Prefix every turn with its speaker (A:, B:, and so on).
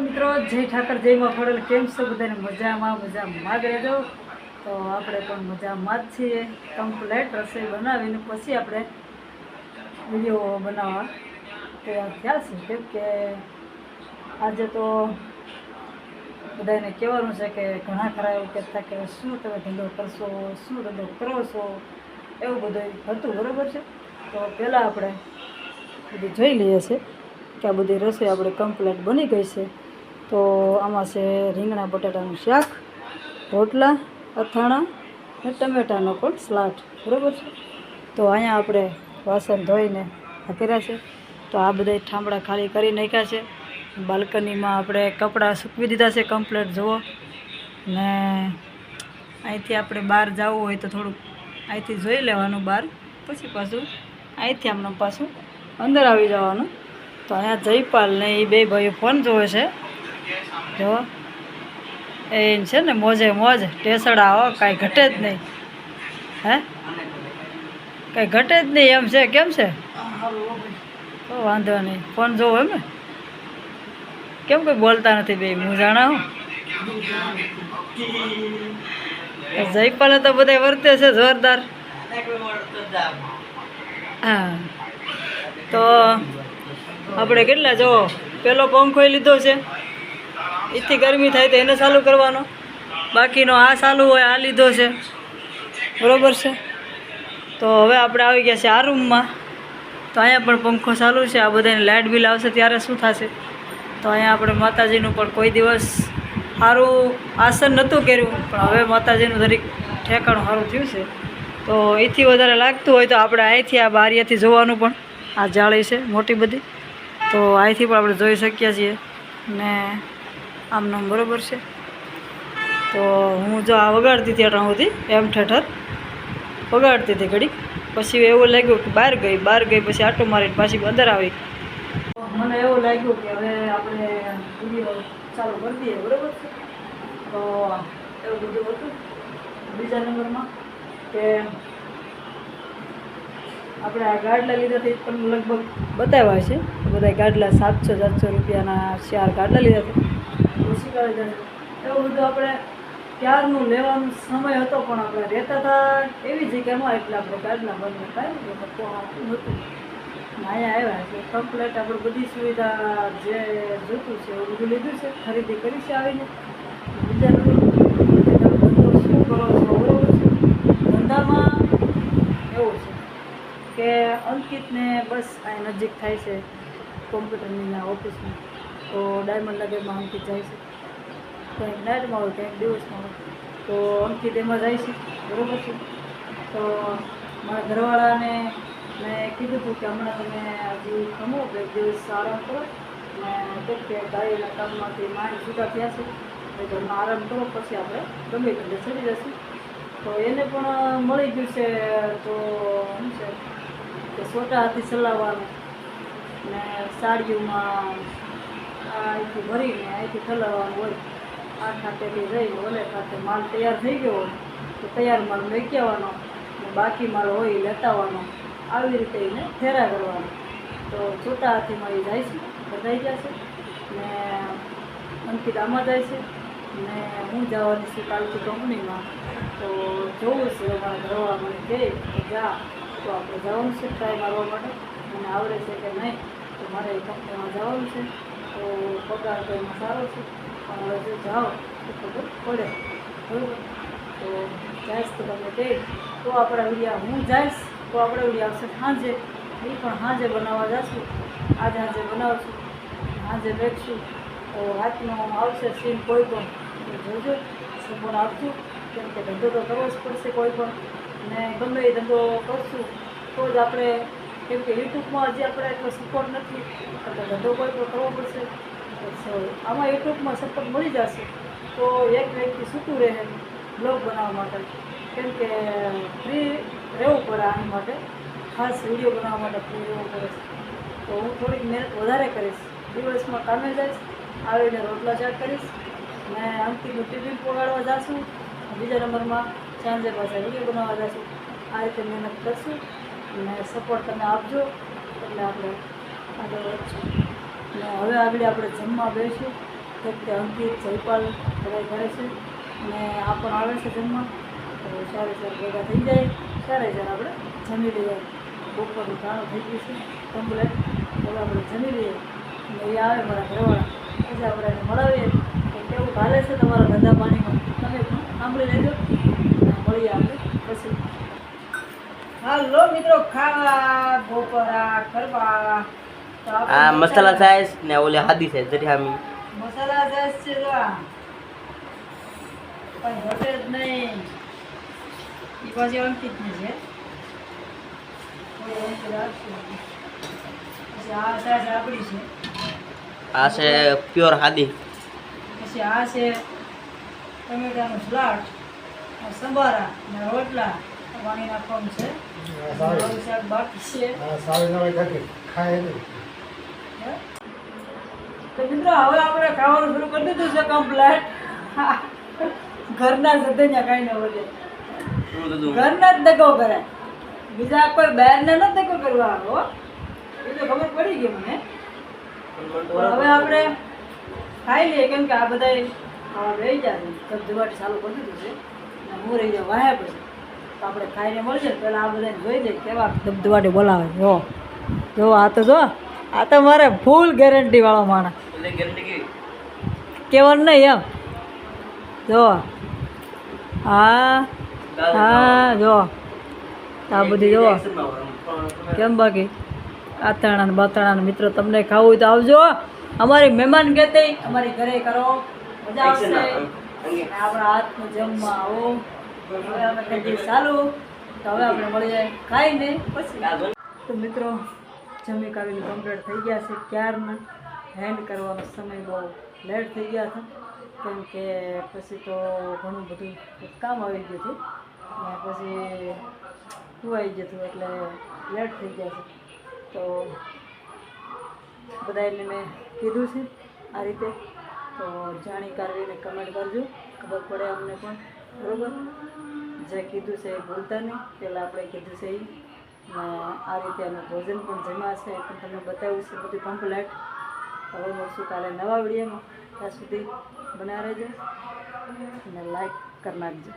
A: મિત્રો, જય ઠાકર, જય માં ફળેલ કેમ છો બધાને? મજામાં મજામાં. જ રહેજો. તો આપણે પણ મજામાં જ છીએ. કમ્પ્લેટ રસોઈ બનાવીને પછી આપણે વીડિયો બનાવવા તૈયાર થયા છે કેમ કે આજે તો બધાને કહેવાનું છે કે ઘણા ખરા એવું કહેતા કે શું તમે ધંધો કરશો, શું ધંધો કરો છો? એવું બધું હતું, બરાબર છે? તો પહેલાં આપણે બધું જોઈ લઈએ છીએ કે આ બધી રસોઈ આપણે કમ્પ્લેટ બની ગઈ છે. તો આમાં છે રીંગણા, બટાટાનું શાક, રોટલા, અથાણા અને ટમેટાનો પણ સ્લાટ બરાબર છે? તો અહીંયા આપણે વાસણ ધોઈને હાથેરા છે. તો આ બધા ઠામડા ખાલી કરી નાખ્યા છે. બાલ્કનીમાં આપણે કપડાં સૂકવી દીધા છે કમ્પ્લેટ જુઓ. ને અહીંથી આપણે બહાર જવું હોય તો થોડુંક અહીંથી જોઈ લેવાનું બહાર. પછી પાછું અહીંથી આમનું પાછું અંદર આવી જવાનું. તો અહીંયા જયપાલ ને એ બે ભાઈઓ ફોન જોવે છે. જો, એ છે ને મોજે મોજ, ટેસડા હો, કાંઈ ઘટે જ નહીં. હે? કાંઈ ઘટે જ નહીં એમ છે, કેમ છે? તો વાંધો નહીં. ફોન જોવો એમ કેમ કોઈ બોલતા નથી બે? હું જાણા? હું જયપાલે તો બધા વર્તે છે, જોરદાર. હા. તો, આપણે કેટલા, જો, પેલો પંખો લીધો છે. એથી ગરમી થાય તો એને ચાલુ કરવાનો. બાકીનો આ ચાલુ હોય, આ લીધો છે. બરાબર છે? તો હવે આપણે આવી ગયા છે આ રૂમમાં. તો અહીંયા પણ પંખો ચાલુ છે. આ બધાને લાઇટ બિલ આવશે ત્યારે શું થશે? તો અહીંયા આપણે માતાજીનું પણ કોઈ દિવસ સારું આસન નહોતું કર્યું, પણ હવે માતાજીનું દરેક ઠેકાણું સારું થયું છે. તો એથી વધારે લાગતું હોય તો આપણે અહીંથી આ બારીયાથી જોવાનું પણ. આ જાળી છે મોટી બધી. તો અહીંથી પણ આપણે જોઈ શકીએ છીએ. ને આમ નામ બરાબર છે. તો હું જો આ વગાડતી હતી અટાણ સુધી, એમ ઠેઠર વગાડતી હતી ઘડી પછી એવું લાગ્યું કે બહાર ગઈ બહાર ગઈ, પછી આટો મારીને પાછી અંદર આવી. મને એવું લાગ્યું કે હવે આપણે ચાલુ કરી દઈએ, બરાબર છે? તો એવું બધું હતું બીજા નંબરમાં કે આપણે આ ગાડલા લીધા તે પણ લગભગ બતાવ્યા છે. બધા ગાડલા સાતસો સાતસો રૂપિયાના ચાર ગાડલા લીધા હતા કરે છે. એવું બધું આપણે ત્યારનું લેવાનો સમય હતો, પણ આપણે રહેતા હતા એવી જગ્યામાં એટલા પ્રકારના તો આપતું નહોતું અહીંયા આવ્યા છે. કમ્પ્લેટ આપણે બધી સુવિધા જે જોતું છે એવું બધું લીધું છે. ખરીદી કરી છે આવીને. બીજા શું કરો છો? ધંધામાં એવું છે કે અંકિતને બસ અહીં નજીક થાય છે કોમ્પ્યુટરની ઓફિસમાં. તો ડાયમંડ નગરમાં અંકિત જાય છે. કંઈક નાઇટમાં હોય કંઈક દિવસમાં હોય તો અંકિત એમાં જાય છે, બરાબર છે? તો મારા ઘરવાળાને મેં કીધું હતું કે હમણાં તમે હજી ખમો કે દિવસ આરામ કરો. ને કેમ કે ગાયના કામમાંથી માણી છૂટા થયા છે, એટલે તો આરામ કરો, પછી આપણે ગમે એટલે ચડી જશે. તો એને પણ મળી ગયું છે, તો શું છે? કે સોટા હાથી ચલાવવાનું. ને સાડીઓમાં આ અહીંથી ભરીને અહીંથી ચલાવવાનું હોય. આ ખાતેથી રહી ઓલે ખાતે માલ તૈયાર થઈ ગયો હોય, તો તૈયાર માલ મેકી આવવાનો બાકી માલ હોય એ લેતા આવવાનો આવી રીતે એને ફેરા કરવાનો. તો છોટા હાથી મારી જાય છે બધાઈ ગયા છે, ને અંકિત આમાં જાય છે, ને હું જવાની છું કાલથી કંપનીમાં. તો જોવું છે અમારા ઘરવાળા મને કહે કે જા. તો આપણે જવાનું છે ટ્રાય મારવા માટે મને આવડે છે કે નહીં, તો મારે કંપનીમાં જવાનું છે. તો પગાર તો એમાં સારો છે. પણ જો જાઓ તો ખબર પડે બરાબર તો જાઈશ, તો તમે તે તો આપણે વિડીયા હું જઈશ. તો આપણે વીડિયો આવશે સાંજે એ પણ સાંજે બનાવવા જશું આજે સાંજે બનાવશું સાંજે બેઠશું તો હાથનો આવશે સીન કોઈ પણ. જોજો સપોર્ટ આપજો કેમ કે ધંધો તો કરવો જ પડશે. કોઈ પણ. ને ગમે એ ધંધો કરશું તો જ આપણે કેમ કે યુટ્યુબમાં હજી આપણે એટલો સપોર્ટ નથી એટલે ધંધો કોઈ પણ કરવો પડશે. તો આમાં યુટ્યુબમાં સપોર્ટ મળી જશે. તો એક વ્યક્તિ સૂતું રહે બ્લોગ બનાવવા માટે. કેમ કે ફ્રી રહેવું પડે આની માટે. ખાસ વીડિયો બનાવવા માટે ફ્રી રહેવું પડે. તો હું થોડીક મહેનત વધારે કરીશ. દિવસમાં કામે જઈશ, આવીને રોટલા ચાટ કરીશ ને અંતિમનું ટિફિન પગાડવા જાશું. બીજા નંબરમાં સાંજે પાછા વીડિયો બનાવવા જાશું. આ રીતે મહેનત કરશું ને સપોર્ટ તમે આપજો. એટલે આપણે આગળ વધશું. હવે આગળ આપણે જમવા બેસીએ. તો કે અંકિત, જયપાલ બધા કરે છે અને આ પણ આવે છે જમવા. તો સારે સાર ભેગા થઈ જાય. સારે સાર આપણે જમી લઈએ. બપોરનું ખાણું થઈ ગયું છે કમ્પ્લેટ હવે આપણે જમી લઈએ. અને એ આવે મારા ઘરવાળા. પછી આપણે એને મળાવીએ. તો કેવું ચાલે છે તમારા ધંધા પાણીમાં? તમે સાંભળી લેજો. મળીએ આપણે પછી. હાલો મિત્રો, ખાવા, બપોરા કરવા
B: આ મસાલા સાઈઝ ને ઓલે હાદી સાઈઝ જરી હામી
A: મસાલા સાઈઝ છે તો પણ ઘટે જ નહીં. એ પાછી અંકિતની છે. નહીં. આ સાઈઝ આપણી છે.
B: આ છે પ્યોર હાદી.
A: પછી આ છે ટમેટાનું સલાડ આ સંભારા ને રોટલા પાણી નાખવાનું છે. નવું શાક ખાય છે તો મિત્રો હવે આપણે ખાવાનું શરૂ કરી દીધું છે કમ્પ્લેટ ઘરના સદન્યા કાંઈ ન વધે ઘરના જ દગો કરે. બીજા કોઈ બહારને ન દગો કરવા આવો એ તો ખબર પડી ગઈ મને. હવે આપણે ખાઈ લઈએ કેમ કે આ બધા રહી જાય ધબધબાટી ચાલુ કરી દીધું છે. હું રહી જાય વાહે પછી. તો આપણે ખાઈને મળશે પહેલાં આ બધાને જોઈ દઈએ કેવા ધબધબાટી બોલાવે જો જો આ તો જો આ તો મારે ફૂલ ગેરંટી વાળો માણસ. કેવાનું નહીં એમ. જો. હા. હા જો. આ બધી જો. કેમ બાકી? આથાણા ને બાથાણા ને મિત્રો તમને ખાવું હોય તો આવજો. અમારી મહેમાન ગતિ અમારી ઘરે કરો. મજા આવશે. આપણા હાથનું જમવા આવો હવે અમે કહીએ ચાલુ. તો હવે આપણે મળીએ. ખાઈને પછી. તો મિત્રો જમી કાવીને કમ્પ્લીટ થઈ ગયા છે. ક્યારના? હેન્ડ કરવાનો સમય બહુ લેટ થઈ ગયા હતા. કેમ કે પછી તો ઘણું બધું કામ આવી ગયું હતું. અને પછી સુવાઈ ગયું હતું એટલે લેટ થઈ ગયા છે. તો બધાને મેં કીધું છે આ રીતે. તો જાણી કાઢવીને કમેન્ટ કરજો. ખબર પડે અમને પણ. બરાબર? જે કીધું છે એ ભૂલતા નહીં. પહેલાં આપણે કીધું છે એ આ રીતે અમે ભોજન પણ જમ્યા છે. પણ તમને બતાવ્યું છે. બધું કમ્પ્લેટ હવે મળશું કાલે નવા વિડીયોમાં. ત્યાં સુધી બના રહેજો અને લાઈક કરી નાખજો.